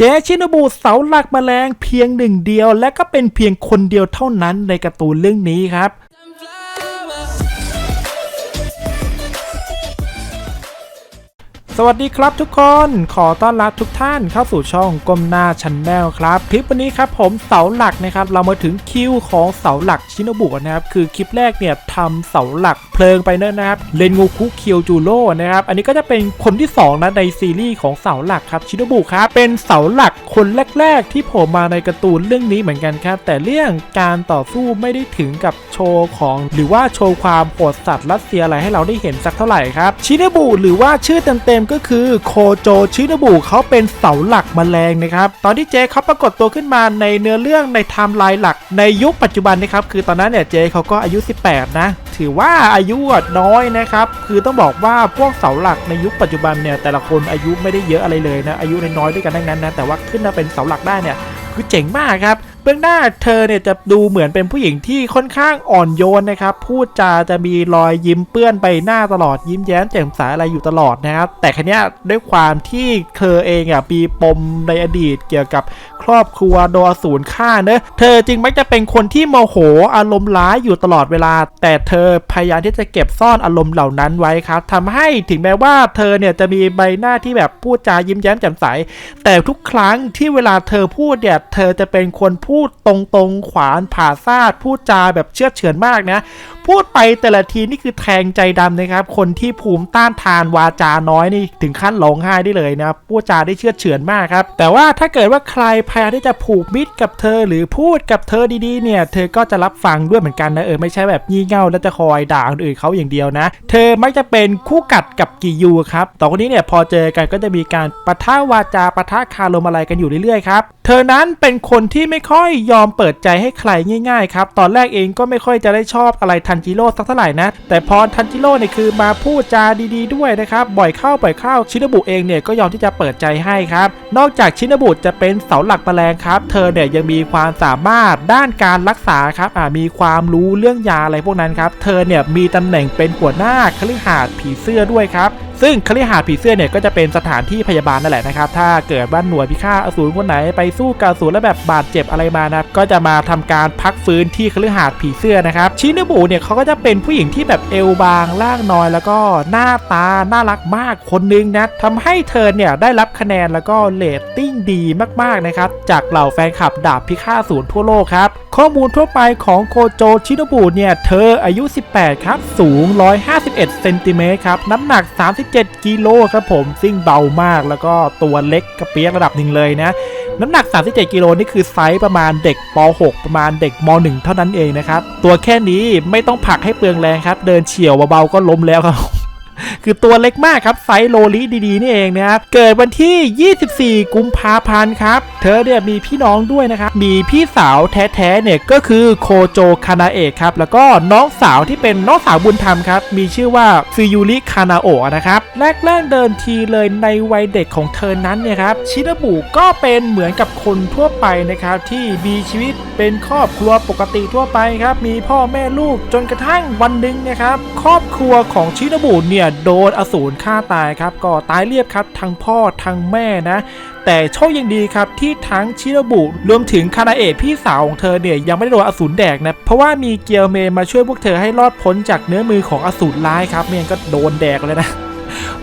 เจชินบุเสาหลักแมลงเพียงหนึ่งเดียว และก็เป็นเพียงคนเดียวเท่านั้นในการ์ตูนเรื่องนี้ครับ สวัสดีครับทุกคน ขอต้อนรับทุกท่านเข้าสู่ช่องกลมหน้าชันแนลครับคลิปวันนี้ครับผมเสาหลักนะครับเรามาถึงคิวของเสาหลักชินบุนะครับคือคลิปแรกเนี่ยทำเสาหลักเพลิงไปเนอะนะครับเลนงูคุเคียวจูโร่นะครับอันนี้ก็จะเป็นคนที่สองนะในซีรีส์ของเสาหลักครับชินบุครับเป็นเสาหลักคนแรก ๆ ที่โผลมาในการ์ตูนเรื่องนี้เหมือนกันครับแต่เรื่องการต่อสู้ไม่ได้ถึงกับโชว์ของ หรือว่าโชว์ความโหดสัตว์รัสเซียอะไรให้เราได้เห็นสักเท่าไหร่ครับชินบุหรือว่าชื่อเต็มๆก็คือโคโจชินบุเขาเป็นเสาหลักแมลงนะครับ ตอนที่เจเขาปรากฏตัวขึ้นมาในเนื้อเรื่องในไทม์ไลน์หลักในยุคปัจจุบันนะครับ คือตอนนั้นเนี่ยเจเขาก็อายุ 18 นะ ถือว่าอายุน้อยนะครับ คือต้องบอกว่าพวกเสาหลักในยุคปัจจุบันเนี่ยแต่ละคนอายุไม่ได้เยอะอะไรเลยนะอายุน้อยๆด้วยกันทั้งนั้นนะแต่ว่าขึ้นมาเป็นเสาหลักได้เนี่ยคือเจ๋งมากครับ บื้องหน้าเธอเนี่ยจะดูเหมือนเป็นผู้หญิงที่ค่อนข้างอ่อนโยนนะครับ พูดจาจะมีรอยยิ้มเปื้อนใบหน้าตลอดยิ้มแย้มแจ่มใสอะไรอยู่ตลอดนะครับ แต่คันนี้ด้วยความที่เธอเองอะมีปมในอดีตเกี่ยวกับครอบครัวโดนอสูรฆ่าเนอะเธอจึงมักจะเป็นคนที่โมโหอารมณ์ร้ายอยู่ตลอดเวลา แต่เธอพยายามที่จะเก็บซ่อนอารมณ์เหล่านั้นไว้ครับทำให้ถึงแม้ว่าเธอเนี่ยจะมีใบหน้าที่แบบพูดจายิ้มแย้มแจ่มใส แต่ทุกครั้งที่เวลาเธอพูดเนี่ยเธอจะเป็นคนพูดูดตรงๆ ขวานผ่าซาดพูดจาแบบเชื่อเฉือนมากนะ พูดไปแต่ละทีนี่คือแทงใจดำนะครับ คนที่ภูมิต้านทานวาจาน้อยนี่ถึงขั้นร้องไห้ได้เลยนะพูดจาได้เชื่อเฉือนมากครับ แต่ว่าถ้าเกิดว่าใครพยายามที่จะผูกมิตรกับเธอหรือพูดกับเธอดีๆ เนี่ย เธอก็จะรับฟังด้วยเหมือนกันนะเออไม่ใช่แบบงี่เง่าแล้วจะคอยด่าคนอื่นเขาอย่างเดียวนะ เธอมักจะเป็นคู่กัดกับกิยูครับต่อคนนี้เนี่ยพอเจอกันก็จะมีการปะทะวาจาปะทะคารมอะไรกันอยู่เรื่อยๆครับเธอนั้นเป็นคนที่ไม่ค่อยยอมเปิดใจให้ใครง่ายๆครับตอนแรกเองก็ไม่ค่อยจะได้ชอบอะไรทันนจิโร่สักเท่าไหร่นะ แต่พอทันจิโร่เนี่ยคือมาพูดจาดีๆ ด้วยนะครับ บ่อยเข้าบ่อยเข้าชินบุเองเนี่ยก็ยอมที่จะเปิดใจให้ครับ นอกจากชินบุจะเป็นเสาหลักแมลงครับ เธอเนี่ยยังมีความสามารถด้านการรักษาครับอ่ามีความรู้เรื่องยาอะไรพวกนั้นครับ เธอเนี่ยมีตำแหน่งเป็นหัวหน้าคฤหาสน์ผีเสื้อด้วยครับ ซึ่งคฤหาสน์ผีเสื้อเนี่ยก็จะเป็นสถานที่พยาบาลนั่นแหละนะครับ ถ้าเกิดว่าหน่วยพิฆาตอสูรคนไหนไปสู้กับอสูรแล้วแบบบาดเจ็บอะไรมานะก็จะมาทำการพักฟื้นที่คฤหาสน์ผีเสื้อนะครับชินบุเนี่ยเขาก็จะเป็นผู้หญิงที่แบบเอวบางร่างน้อย แล้วก็หน้าตาน่ารักมากคนนึงนะทำให้เธอเนี่ยได้รับคะแนนแล้วก็เรตติ้งดีมากๆนะครับจากเหล่าแฟนคลับดาบพิฆาตอสูรทั่วโลกครับ ข้อมูลทั่วไปของโคโจชินบุเนี่ย เธออายุ 18 ครับ สูง 151 เซนติเมตรครับ น้ำหนัก 37 กิโลครับผม ซึ่งเบามากแล้วก็ตัวเล็กกระเปียกระดับหนึ่งเลยนะ น้ำหนัก 37 กิโลนี่คือไซส์ประมาณเด็กป .6 ประมาณเด็กม .1 เท่านั้นเองนะครับ ตัวแค่นี้ไม่ต้องผลักให้เปลืองแรงครับ เดินเฉียวเบาๆก็ล้มแล้วครับ คือตัวเล็กมากครับไซส์โลลิดีๆนี่เองนะครับเกิดวันที่ 24 กุมภาพันธ์ครับ เธอเนี่ยมีพี่น้องด้วยนะครับ มีพี่สาวแท้ๆเนี่ยก็คือโคโจคานาเอะครับ แล้วก็น้องสาวที่เป็นน้องสาวบุญธรรมครับ มีชื่อว่าฟิยูริคานาโอะนะครับแรกแรกเดินทีเลยในวัยเด็กของเธอนั้นเนี่ยครับชินบุก็เป็นเหมือนกับคนทั่วไปนะครับที่มีชีวิตเป็นครอบครัวปกติทั่วไปครับมีพ่อแม่ลูกจนกระทั่งวันหนึ่งนะครับครอบครัวของชินบุเนี่ยโดนอสูรฆ่าตายครับ ก็ตายเรียบครับทั้งพ่อทั้งแม่นะ แต่โชคยังดีครับที่ทั้งชิระบุรวมถึงคานาเอะพี่สาวของเธอเนี่ยยังไม่ได้โดนอสูรแดกนะ เพราะว่ามีเกียวเมมาช่วยพวกเธอให้รอดพ้นจากเนื้อมือของอสูรร้ายครับไม่งั้นก็โดนแดกเลยนะ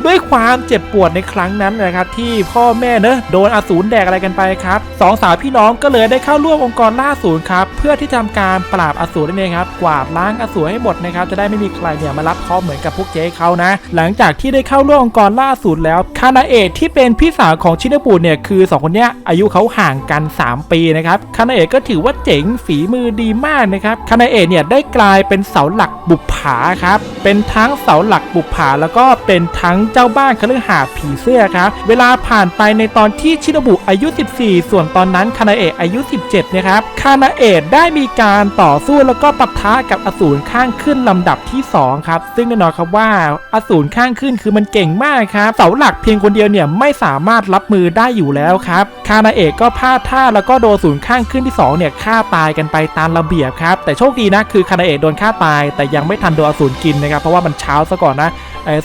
ด้วยความเจ็บปวดในครั้งนั้นนะครับที่พ่อแม่เนอะโดนอสูรแดกอะไรกันไปครับสองสาวพี่น้องก็เลยได้เข้าร่วมองค์กรล่าสูรครับเพื่อที่ทำการปราบอสูรนั่นเองครับกวาดล้างอสูรให้หมดนะครับจะได้ไม่มีใครเนี่ยมารับเคราะห์เหมือนกับพวกเจ๊เขานะ หลังจากที่ได้เข้าร่วมองค์กรล่าสูรแล้วคานาเอะที่เป็นพี่สาวของชินบุเนี่ยคือสองคนเนี้ยอายุเขาห่างกัน 3 ปีนะครับคานาเอะก็ถือว่าเจ๋งฝีมือดีมากนะครับคานาเอะเนี่ยได้กลายเป็นเสาหลักบุปผาครับเป็นทั้งเสาหลักบุปผาแล้วก็เป็นทั้งเจ้าบ้านคฤหาสน์ผีเสื้อครับ เวลาผ่านไปในตอนที่ชินบุอายุ 14 ส่วนตอนนั้นคานาเอะอายุ 17 นะครับ คานาเอะได้มีการต่อสู้แล้วก็ปะทะกับอสูรข้างขึ้นลำดับที่ 2 ครับ ซึ่งแน่นอนครับว่าอสูรข้างขึ้นคือมันเก่งมากครับ เสาหลักเพียงคนเดียวเนี่ยไม่สามารถรับมือได้อยู่แล้วครับ คานาเอะก็พลาดท่าแล้วก็โดนอสูรข้างขึ้นที่2เนี่ยฆ่าตายกันไปตามระเบียบครับ แต่โชคดีนะคือคานาเอะโดนฆ่าตาย แต่ยังไม่ทันโดนอสูรกินนะครับเพราะว่ามันเช้าซะก่อนนะ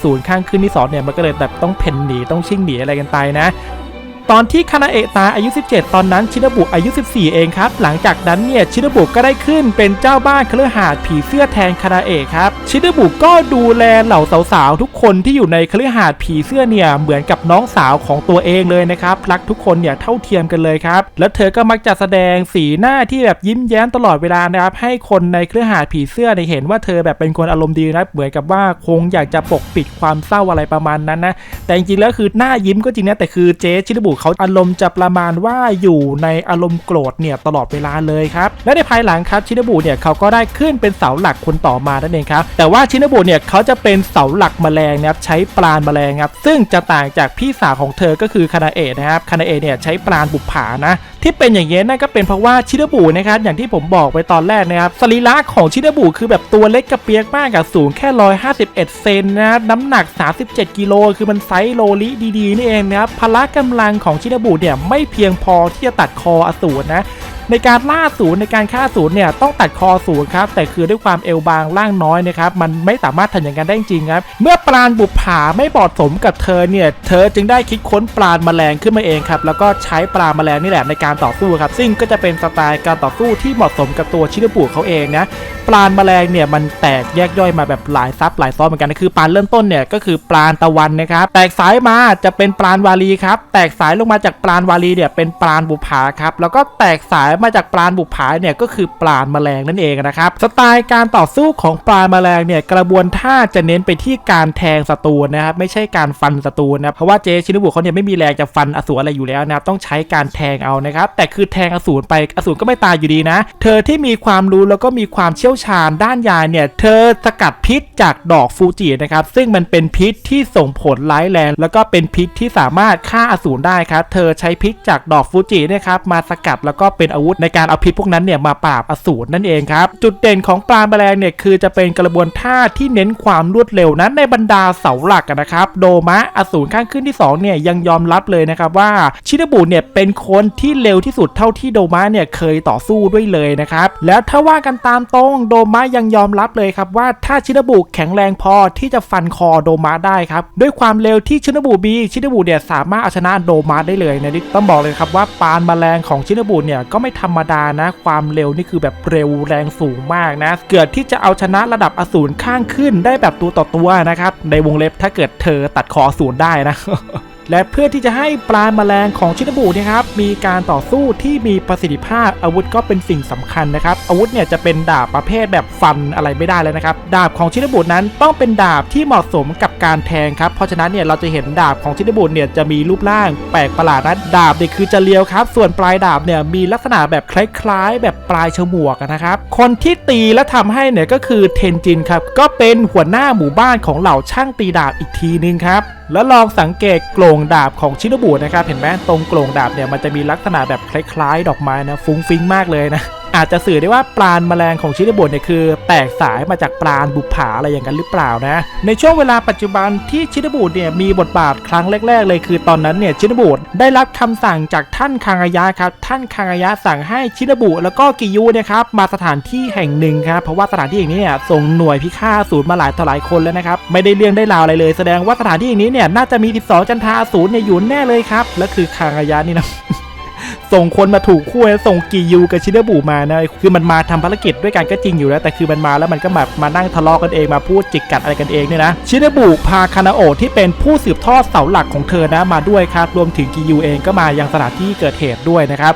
ศูนย์ข้างขึ้นที่สองเนี่ยมันก็เลยแบบต้องเพ่นหนีต้องชิ่งหนีอะไรกันไปนะ ตอนที่คานาเอะตายอายุ 17 ตอนนั้นชินบุอายุ 14 เองครับ หลังจากนั้นเนี่ยชินบุก็ได้ขึ้นเป็นเจ้าบ้านเครือหาสน์ผีเสื้อแทนคานาเอะครับ ชินบุก็ดูแลเหล่าสาวๆทุกคนที่อยู่ในเครือหาสน์ผีเสื้อเนี่ยเหมือนกับน้องสาวของตัวเองเลยนะครับรักทุกคนเนี่ยเท่าเทียมกันเลยครับ แล้วเธอก็มักจะแสดงสีหน้าที่แบบยิ้มแย้มตลอดเวลานะครับให้คนในเครือหาสน์ผีเสื้อเนี่ยเห็นว่าเธอแบบเป็นคนอารมณ์ดีนะเหมือนกับว่าคงอยากจะปกปิดความเศร้าอะไรประมาณนั้นนะแต่จริงๆแล้วคือหน้ายิ้มก็จริงนะแต่คือเจ๊ชินบุเขาอารมณ์จะประมาณว่าอยู่ในอารมณ์โกรธเนี่ยตลอดเวลาเลยครับและในภายหลังครับชินบุเนี่ยเขาก็ได้ขึ้นเป็นเสาหลักคนต่อมานั่นเองครับแต่ว่าชินบุเนี่ยเขาจะเป็นเสาหลักแมลงนะครับใช้ปราณแมลงครับซึ่งจะต่างจากพี่สาวของเธอก็คือคานาเอะนะครับคานาเอะเนี่ยใช้ปราณบุปผานะที่เป็นอย่างเงี้ยนั่นก็เป็นเพราะว่าชิดะบุนะครับอย่างที่ผมบอกไปตอนแรกนะครับสรีระของชิดะบุคือแบบตัวเล็กกระเปียกมากกับสูงแค่ 151 เซนนะครับน้ำหนัก 37 กิโลคือมันไซส์โลลิดีๆนี่เองนะครับพละกำลังของชิดะบุเนี่ยไม่เพียงพอที่จะตัดคออสูรนะ ในการล่าศูนย์ในการฆ่าศูนย์เนี่ยต้องตัดคอศูนย์ครับแต่คือด้วยความเอวบางร่างน้อยนะครับมันไม่สามารถทำอย่างนั้นได้จริงครับเมื่อปราณบุปผาไม่เหมาะสมกับเธอเนี่ยเธอจึงได้คิดค้นปราณแมลงขึ้นมาเองครับแล้วก็ใช้ปราณแมลงนี่แหละในการต่อสู้ครับซึ่งก็จะเป็นสไตล์การต่อสู้ที่เหมาะสมกับตัวชินบุเขาเองนะปราณแมลงเนี่ยมันแตกแยกย่อยมาแบบหลายซับหลายซ้อนเหมือนกันนะคือปราณเริ่มต้นเนี่ยก็คือปราณตะวันนะครับแตกสายมาจะเป็นปราณวาลีครับแตกสายลงมาจากปราณวาลีเนี่ยเป็นปราณบุปผาครับแล้วก็แตกสายมาจากปราณบุปผาเนี่ยก็คือปราณแมลงนั่นเองนะครับสไตล์การต่อสู้ของปราณแมลงเนี่ยกระบวนท่าจะเน้นไปที่การแทงศัตรูนะครับไม่ใช่การฟันศัตรูนะเพราะว่าเจชินบุเขาเนี่ยไม่มีแรงจะฟันอสูรอะไรอยู่แล้วนะครับต้องใช้การแทงเอานะครับแต่คือแทงอสูรไปอสูรก็ไม่ตายอยู่ดีนะ เธอที่มีความรู้แล้วก็มีความเชี่ยวชาญด้านยาเนี่ยเธอสกัดพิษจากดอกฟูจินะครับซึ่งมันเป็นพิษที่ส่งผลร้ายแรงแล้วก็เป็นพิษที่สามารถฆ่าอสูรได้ครับเธอใช้พิษจากดอกฟูจิเนะครับมาสกัดแล้วก็เป็นอาวุธในการเอาพิษพวกนั้นเนี่ยมาปราบอสูรนั่นเองครับ จุดเด่นของปลาแมลงเนี่ยคือจะเป็นกระบวนท่าที่เน้นความรวดเร็วนั้นในบรรดาเสาหลักนะครับ โดมะอสูรข้างขึ้นที่สองเนี่ยยังยอมรับเลยนะครับว่าชินบุเนี่ยเป็นคนที่เร็วที่สุดเท่าที่โดมะเนี่ยเคยต่อสู้ด้วยเลยนะครับ แล้วถ้าว่ากันตามตรงโดมะยังยอมรับเลยครับว่าถ้าชินบุแข็งแรงพอที่จะฟันคอโดมะได้ครับด้วยความเร็วที่ชินบุมีชินบุเนี่ยสามารถเอาชนะโดมะได้เลยนะต้องบอกเลยครับว่าปานแมลงของชินบุเนี่ยก็ไม่ธรรมดานะ ความเร็วนี่คือแบบเร็วแรงสูงมากนะ เกิดที่จะเอาชนะระดับอสูรข้างขึ้นได้แบบตัวต่อตัวนะครับ ในวงเล็บถ้าเกิดเธอตัดคออสูรได้นะ และเพื่อที่จะให้ปลาแมลงของชินบุเนี่ยครับมีการต่อสู้ที่มีประสิทธิภาพอาวุธก็เป็นสิ่งสำคัญนะครับ อาวุธเนี่ยจะเป็นดาบประเภทแบบฟันอะไรไม่ได้เลยนะครับ ดาบของชินบุนั้นต้องเป็นดาบที่เหมาะสมกับการแทงครับ เพราะฉะนั้นเนี่ยเราจะเห็นดาบของชินบุเนี่ยจะมีรูปร่างแปลกประหลาดนะดาบเนี่ยคือจะเลียวครับ ส่วนปลายดาบเนี่ยมีลักษณะแบบคล้ายๆ แบบปลายฉมวกนะครับ คนที่ตีและทำให้เนี่ยก็คือเทนจินครับก็ เป็นหัวหน้าหมู่บ้านของเหล่าช่างตีดาบอีกทีนึงครับ แล้วลองสังเกตโกลงดาบของชินบุนะครับ เห็นไหมตรงโกลงดาบเนี่ยมันจะมีลักษณะแบบคล้ายๆ ดอกไม้นะ ฟุ้งฟิ้งมากเลยนะ อาจจะสื่อได้ว่าปราณแมลงของชินบุเนี่ยคือ แตกสายมาจากปราณบุปผาอะไรอย่างนั้นหรือเปล่านะ ในช่วงเวลาปัจจุบันที่ชินบุเนี่ยมีบทบาทครั้งแรก ๆ เลยคือตอนนั้นเนี่ยชินบุได้รับคำสั่งจากท่านคางายะครับท่านคางายะสั่งให้ชินบุแล้วก็กิยูเนี่ยครับมาสถานที่แห่งหนึ่งครับเพราะว่าสถานที่แห่งนี้เนี่ยส่งหน่วยพิฆาตอสูรมาหลายต่อหลายคนแล้วนะครับไม่ได้เรื่องได้ราวอะไรเลยแสดงว่าสถานที่แห่งนี้เนี่ยน่าจะมี 12 จันทราอสูรเนี่ยอยู่แน่เลยครับและคือคางายะนี่นะ ส่งคนมาถูกคู่นะส่งกียูกับชินบุมานะคือมันมาทำภารกิจด้วยกันก็จริงอยู่แล้วแต่คือมันมาแล้วมันก็แบบมานั่งทะเลาะกันเองมาพูดจิกกัดอะไรกันเองเนี่ยนะชินบุพาคานาโอที่เป็นผู้สืบทอดเสาหลักของเธอนะมาด้วยครับรวมถึงกียูเองก็มายังสถานที่เกิดเหตุด้วยนะครับ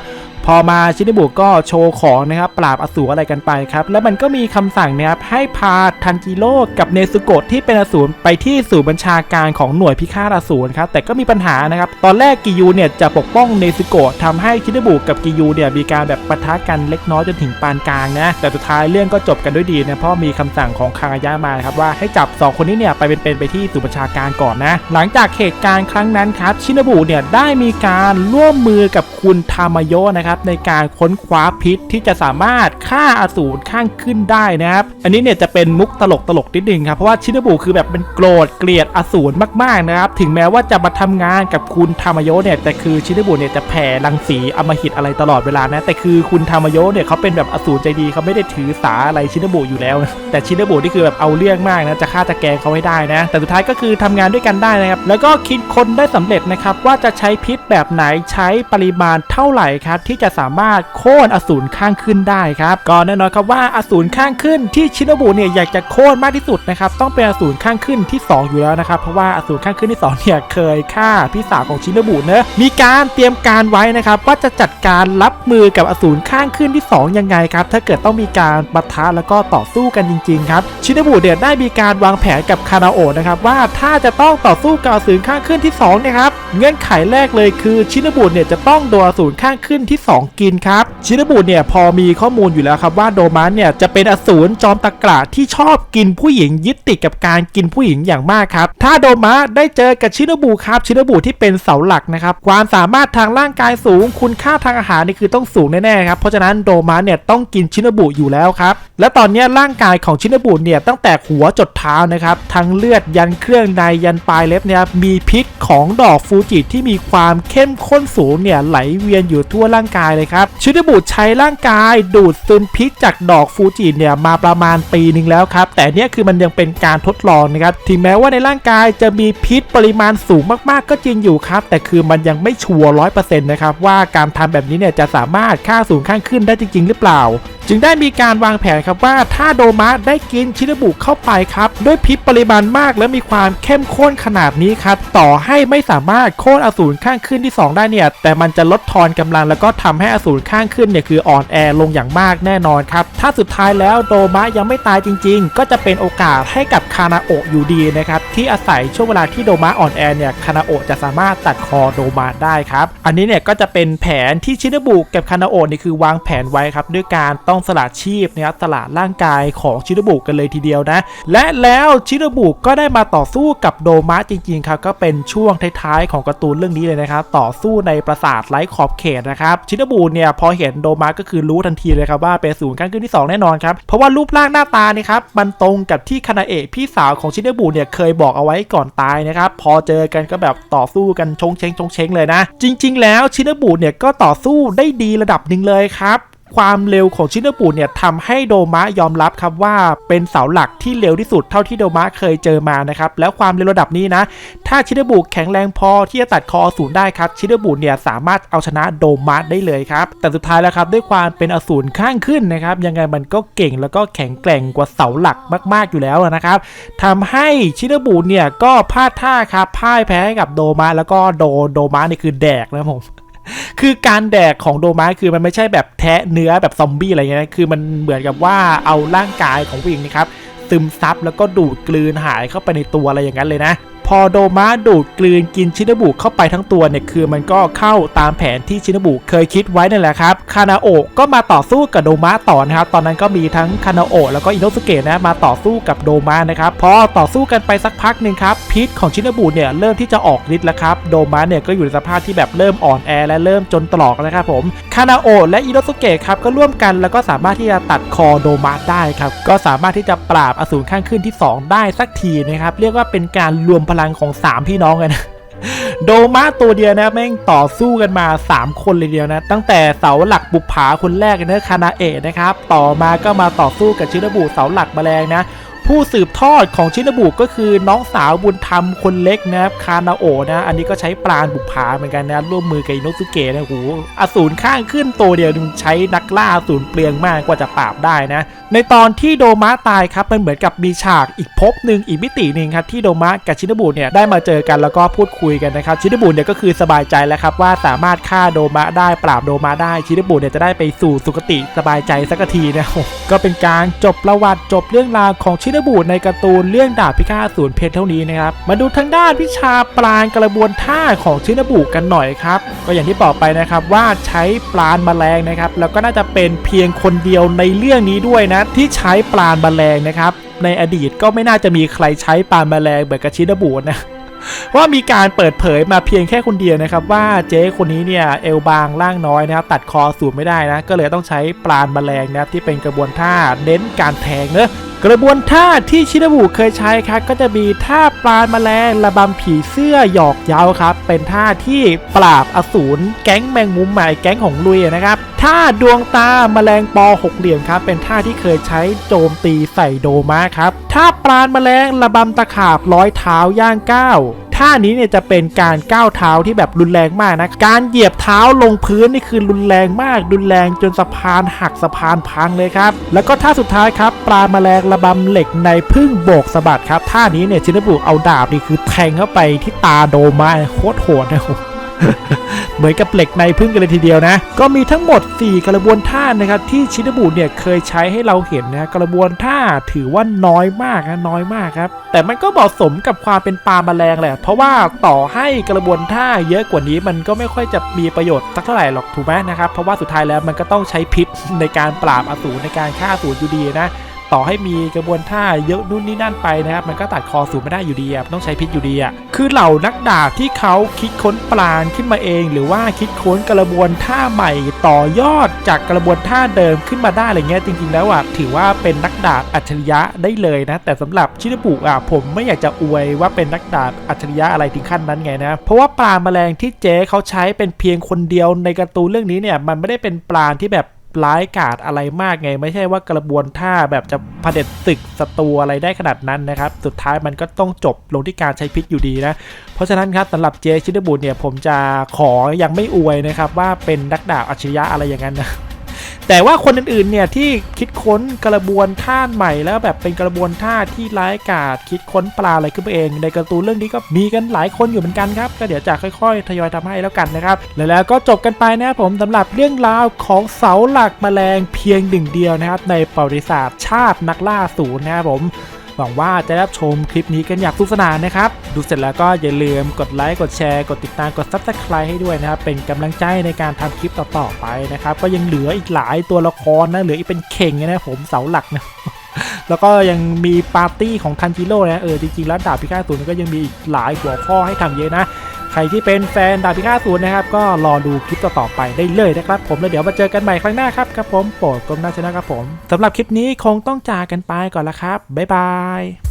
พอมาชินบุก็โชว์ของนะครับปราบอสูรอะไรกันไปครับ แล้วมันก็มีคำสั่งนะครับให้พาทันจิโร่กับเนซุโกะที่เป็นอสูรไปที่ศูนย์บัญชาการของหน่วยพิฆาตอสูรครับแต่ก็มีปัญหานะครับตอนแรกกิยูเนี่ยจะปกป้องเนซุโกะทำให้ชินบุกับกิยูเนี่ยมีการแบบปะทะกันเล็กน้อยจนถึงปานกลางนะแต่สุดท้ายเรื่องก็จบกันด้วยดีนะเพราะมีคำสั่งของคางายะมาครับว่าให้จับสองคนนี้เนี่ยไปเป็นๆไปที่ศูนย์บัญชาการก่อนนะ หลังจากเหตุการณ์ครั้งนั้นครับชินบุเนี่ยได้มีการร่วมมือกับคุณทามายโยนะครับนะครับในการค้นคว้าพิษที่จะสามารถฆ่าอสูรข้างขึ้นได้นะครับอันนี้เนี่ยจะเป็นมุกตลกตลกนิดนึงครับเพราะว่าชินบุคือแบบเป็นโกรธเกลียดอสูรมากๆนะครับถึงแม้ว่าจะมาทำงานกับคุณทามายเนี่ยแต่คือชินบุเนี่ยจะแผ่รังสีอมหิตอะไรตลอดเวลานะแต่คือคุณทามายเนี่ยเขาเป็นแบบอสูรใจดีเขาไม่ได้ถือสาอะไรชินบุอยู่แล้ว แต่ชินบุนี่คือแบบเอาเรื่องมากนะจะฆ่าจะแกงเขาให้ได้นะ แต่สุดท้ายก็คือทำงานด้วยกันได้นะครับแล้วก็คิดคนได้สำเร็จนะครับว่าจะใช้พิษแบบไหนใช้ปริมาณเท่าไหร่ครับที่จะสามารถโค่นอสูรข้างขึ้นได้ครับก็แน่นอนครับว่าอสูรข้างขึ้นที่ชินบุเนี่ยอยากจะโค่นมากที่สุดนะครับต้องเป็นอสูรข้างขึ้นที่ 2 อยู่แล้วนะครับเพราะว่าอสูรข้างขึ้นที่2เนี่ยเคยฆ่าพี่สาวของชินบุเนอะมีการเตรียมการไว้นะครับว่าจะจัดการรับมือกับอสูรข้างขึ้นที่ 2 ยังไงครับถ้าเกิดต้องมีการปะทะแล้วก็ต่อสู้กันจริงๆครับชินบุเนี่ยได้มีการวางแผนกับคานาโอะนะครับว่าถ้าจะต้องต่อสู้กับอสูรข้างขึ้นที่2เนะครับเงื่อนไขแรกเลยคือชินบุเนี่ยจะต้องโดนอสูรข้างขึ้นที่ 2กินครับชินบุเนี่ยพอมีข้อมูลอยู่แล้วครับว่าโดมันเนี่ยจะเป็นอสูรจอมตะกร้าที่ชอบกินผู้หญิงยึดติดกับการกินผู้หญิงอย่างมากครับถ้าโดมะได้เจอกับชินบุครับชินบุที่เป็นเสาหลักนะครับความสามารถทางร่างกายสูง คุณค่าทางอาหารนี่คือต้องสูงแน่ๆครับเพราะฉะนั้นโดมะเนี่ยต้องกินชินบุอยู่แล้วครับและตอนนี้ร่างกายของชินบุเนี่ยตั้งแต่หัวจดเท้านะครับทั้งเลือดยันเครื่องในยันปลายเล็บเนี่ยมีพิษของดอกฟูจิที่มีความเข้มข้นสูงเนี่ยไหลเวียนอยู่ทั่วร่างกายเลยครับชินบุใช้ร่างกายดูดซึมพิษจากดอกฟูจิเนี่ยมาประมาณปีหนึ่งแล้วครับ แต่เนี่ยคือมันยังเป็นการทดลองนะครับถึงแม้ว่าในร่างกายจะมีพิษปริมาณสูงมากๆ ก็จริงอยู่ครับ แต่คือมันยังไม่ชัวร์ร้อยเปอร์เซ็นต์นะครับว่าการทำแบบนี้เนี่ยจะสามารถฆ่าสูงข้างขึ้นได้จริง ๆ หรือเปล่า จึงได้มีการวางแผนครับว่าถ้าโดมะได้กินชินบุเข้าไปครับด้วยพิษปริมาณมากและมีความเข้มข้นขนาดนี้ครับต่อให้ไม่สามารถโค่นอสูรข้างขึ้นที่ 2 ได้เนี่ยแต่มันจะลดทอนกำลังแล้วก็ททำให้อสูรข้างขึ้นเนี่ยคืออ่อนแอลงอย่างมากแน่นอนครับ ถ้าสุดท้ายแล้วโดมะยังไม่ตายจริง ๆ ก็จะเป็นโอกาสให้กับคานาโอะอยู่ดีนะครับที่อาศัยช่วงเวลาที่โดมะอ่อนแอเนี่ยคานาโอะจะสามารถตัดคอโดมะได้ครับอันนี้เนี่ยก็จะเป็นแผนที่ชินบุกับคานาโอะนี่คือวางแผนไว้ครับด้วยการต้องสละชีพนะครับสละร่างกายของชินบุกันเลยทีเดียวนะ และแล้วชินบุก็ได้มาต่อสู้กับโดมะจริงๆครับก็เป็นช่วงท้ายๆของการ์ตูนเรื่องนี้เลยนะครับต่อสู้ในปราสาทไร้ขอบเขตนะครับชินบูลเนี่ยพอเห็นโดมาก็คือรู้ทันทีเลยครับว่าเป็นศูนย์ข้างขึ้นที่สองแน่นอนครับ เพราะว่ารูปร่างหน้าตานี่ครับมันตรงกับที่คณาเอะพี่สาวของชินบูลเนี่ยเคยบอกเอาไว้ก่อนตายนะครับพอเจอกันก็แบบต่อสู้กันชงเชงชงเชงเลยนะ จริง ๆ แล้วชินบูลเนี่ยก็ต่อสู้ได้ดีระดับหนึ่งเลยครับ ความเร็วของชินบุเนี่ยทำให้โดมะยอมรับครับว่าเป็นเสาหลักที่เร็วที่สุดเท่าที่โดมะเคยเจอมานะครับแล้วความเร็วระดับนี้นะ ถ้าชินบุแข็งแรงพอที่จะตัดคออสูรได้ครับชินบุเนี่ยสามารถเอาชนะโดมะได้เลยครับแต่สุดท้ายแล้วครับด้วยความเป็นอสูรข้างขึ้นนะครับยังไงมันก็เก่งแล้วก็แข็งแกร่งกว่าเสาหลักมาก ๆอยู่แล้วนะครับทำให้ชินบุเนี่ยก็พลาดท่าครับพ่ายแพ้ให้กับโดมะแล้วก็โดโดมะนี่คือแดกนะผม คือการแดกของโดมาคือมันไม่ใช่แบบแทะเนื้อแบบซอมบี้อะไรเงี้ยนะคือมันเหมือนกับว่าเอาร่างกายของผู้หญิงนี่ครับซึมซับแล้วก็ดูดกลืนหายเข้าไปในตัวอะไรอย่างนั้นเลยนะ พอโดมาดูดกลืนกินชินบุเข้าไปทั้งตัวเนี่ยคือมันก็เข้าตามแผนที่ชินบุเคยคิดไว้นั่นแหละครับคานาโอะก็มาต่อสู้กับโดมาต่อนะครับตอนนั้นก็มีทั้งคานาโอะแล้วก็อินโนสุเกะนะมาต่อสู้กับโดมานะครับพอต่อสู้กันไปสักพักหนึ่งครับพิษของชินบุเนี่ยเริ่มที่จะออกฤทธิ์แล้วครับโดมาเนี่ยก็อยู่ในสภาพที่แบบเริ่มอ่อนแอและเริ่มจนตรอกแล้วครับผมคานาโอะและอินโนสุเกะครับก็ร่วมกันแล้วก็สามารถที่จะตัดคอโดมาได้ครับก็สามารถที่จะปราบอสูรข้างขึ้นที่ 2 ได้สักทีนะครับเรียกว่าเป็นการรวมพลังของ 3 พี่น้องกันนะโดมาตัวเดียวนะแม่งต่อสู้กันมา 3 คนเลยเดียวนะ ตั้งแต่เสาหลักบุปผาคนแรกนะคานาเอะนะครับ ต่อมาก็มาต่อสู้กับชินบุเสาหลักแมลงนะ ผู้สืบทอดของชินบุก็คือน้องสาวบุญธรรมคนเล็กนะครับคานาโอนะ อันนี้ก็ใช้ปราณบุปผาเหมือนกันนะร่วมมือกับอิโนสุเกะนะโหอสูรข้างขึ้นตัวเดียวมันใช้นักล่าอสูรเปลืองมากกว่าจะปราบได้นะในตอนที่โดมะตายครับมันเหมือนกับมีฉากอีกภพหนึ่งอีกมิติหนึ่งครับที่โดมะกับชินบุเนี่ยได้มาเจอกันแล้วก็พูดคุยกันนะครับชินบุเนี่ยก็คือสบายใจแล้วครับว่าสามารถฆ่าโดมะได้ปราบโดมะได้ชินบุเนี่ยจะได้ไปสู่สุคติสบายใจสักทีนะก็เป็นการจบประวัติจบเรื่องราวของชินบุในการ์ตูนเรื่องดาบพิฆาตอสูรเพชรเท่านี้นะครับมาดูทางด้านวิชาปราณกระบวนท่าของชินบุกันหน่อยครับก็อย่างที่บอกไปนะครับว่าใช้ปราณแมลงนะครับแล้วก็น่าจะเป็นเพียงคนเดียวในเรื่องนี้ด้วยนะที่ใช้ปลาบแมลงนะครับ ในอดีตก็ไม่น่าจะมีใครใช้ปลาบแมลงเบบกับชินบุนะว่ามีการเปิดเผยมาเพียงแค่คนเดียวนะครับ ว่าเจ๊คนนี้เนี่ยเอวบางร่างน้อยนะครับ ตัดคอสูบไม่ได้นะ ก็เลยต้องใช้ปลาณแมลงนะครับที่เป็นกระบวนท่าเน้นการแทงเนอะ กระบวนท่าที่ชินบุเคยใช้ครับก็จะมีท่าปลาแมลงระบำผีเสื้อหยอกเย้าครับ เป็นท่าที่ปราบอสูรแก๊งแมงมุมใหม่แก๊งของลุยนะครับท่าดวงตาแมลงปอหกเหลี่ยมครับ เป็นท่าที่เคยใช้โจมตีใส่โดมาครับท่าปลาแมลงระบำตะขาบร้อยเท้าย่างก้าว ท่านี้เนี่ยจะเป็นการก้าวเท้าที่แบบรุนแรงมากนะ การเหยียบเท้าลงพื้นนี่คือรุนแรงมาก รุนแรงจนสะพานหักสะพานพังเลยครับ แล้วก็ท่าสุดท้ายครับ ปลาแมลงระบำเหล็กในพึ่งโบกสะบัดครับ ท่านี้เนี่ยชินบุเอาดาบนี่คือแทงเข้าไปที่ตาโดมาโคตรโหดนะโห เหมือนกับเหล็กในพึ่งกันเลยทีเดียวนะ ก็มีทั้งหมด 4 กระบวนท่านะครับที่ชินบุเนี่ยเคยใช้ให้เราเห็นนะกระบวนท่าถือว่าน้อยมากนะน้อยมากครับ แต่มันก็เหมาะสมกับความเป็นปลาแมลงแหละ เพราะว่าต่อให้กระบวนท่าเยอะกว่านี้มันก็ไม่ค่อยจะมีประโยชน์สักเท่าไหร่หรอกถูกไหมนะครับเพราะว่าสุดท้ายแล้วมันก็ต้องใช้พิษในการปราบอสูรในการฆ่าอสูรอยู่ดีนะ ต่อให้มีกระบวนท่าเยอะนู่นนี่นั่นไปนะครับ มันก็ตัดคอสูงไม่ได้อยู่ดีอะต้องใช้พิษอยู่ดีอะคือเหล่านักดาบที่เขาคิดค้นปราณขึ้นมาเอง หรือว่าคิดค้นกระบวนท่าใหม่ต่อยอดจากกระบวนท่าเดิมขึ้นมาได้อะไรเงี้ยจริง ๆ แล้วอะถือว่าเป็นนักดาบอัจฉริยะได้เลยนะ แต่สำหรับชินบุอะผมไม่อยากจะอวยว่าเป็นนักดาบอัจฉริยะอะไรถึงขั้นนั้นไงนะ เพราะว่าปลาแมลงที่เจ๊เขาใช้เป็นเพียงคนเดียวในการ์ตูนเรื่องนี้เนี่ยมันไม่ได้เป็นปลาที่แบบ ร้ายกาจอะไรมากไง ไม่ใช่ว่ากระบวนท่าแบบจะเผด็จศึกศัตรูอะไรได้ขนาดนั้นนะครับ สุดท้ายมันก็ต้องจบลงที่การใช้พิษอยู่ดีนะ เพราะฉะนั้นครับสำหรับเจชิดบุตรเนี่ยผมจะขอยังไม่อวยนะครับว่าเป็นนักดาบอัจฉริยะอะไรอย่างนั้นนะ แต่ว่าคนอื่นๆเนี่ยที่คิดค้นกระบวนท่าใหม่แล้วแบบเป็นกระบวนท่าที่ร้ายกาจคิดค้นปลาอะไรขึ้นมาเอง ในการ์ตูนเรื่องนี้ก็มีกันหลายคนอยู่เหมือนกันครับ ก็เดี๋ยวจะค่อยๆ ทยอยทำให้แล้วกันนะครับและแล้วก็จบกันไปนะครับผมสำหรับเรื่องราวของเสาหลักแมลงเพียงหนึ่งเดียวนะครับในประวัติศาสตร์ชาตินักล่าศูนย์นะครับผม หวังว่าจะได้รับชมคลิปนี้กันอย่างสนุกสนานนะครับ ดูเสร็จแล้วก็อย่าลืมกดไลค์ กดแชร์ กดติดตาม กด subscribe ให้ด้วยนะครับ เป็นกำลังใจในการทำคลิปต่อๆไปนะครับ ก็ยังเหลืออีกหลายตัวละครนะ เหลืออีกเป็นเข่งนะผมเสาหลักนะแล้วก็ยังมีปาร์ตี้ของทันจิโร่นะ เออ จริงๆ แล้วดาบพิฆาตศูนย์ก็ยังมีอีกหลายหัวข้อให้ทำเยอะนะ ใครที่เป็นแฟนดาบพิฆาตศูนย์นะครับก็รอดูคลิปต่อๆไปได้เลยนะครับผมแล้วเดี๋ยวมาเจอกันใหม่ครั้งหน้าครับครับผมโปรดกรมหน้าชนะครับผมสำหรับคลิปนี้คงต้องจากกันไปก่อนละครับบ๊ายบาย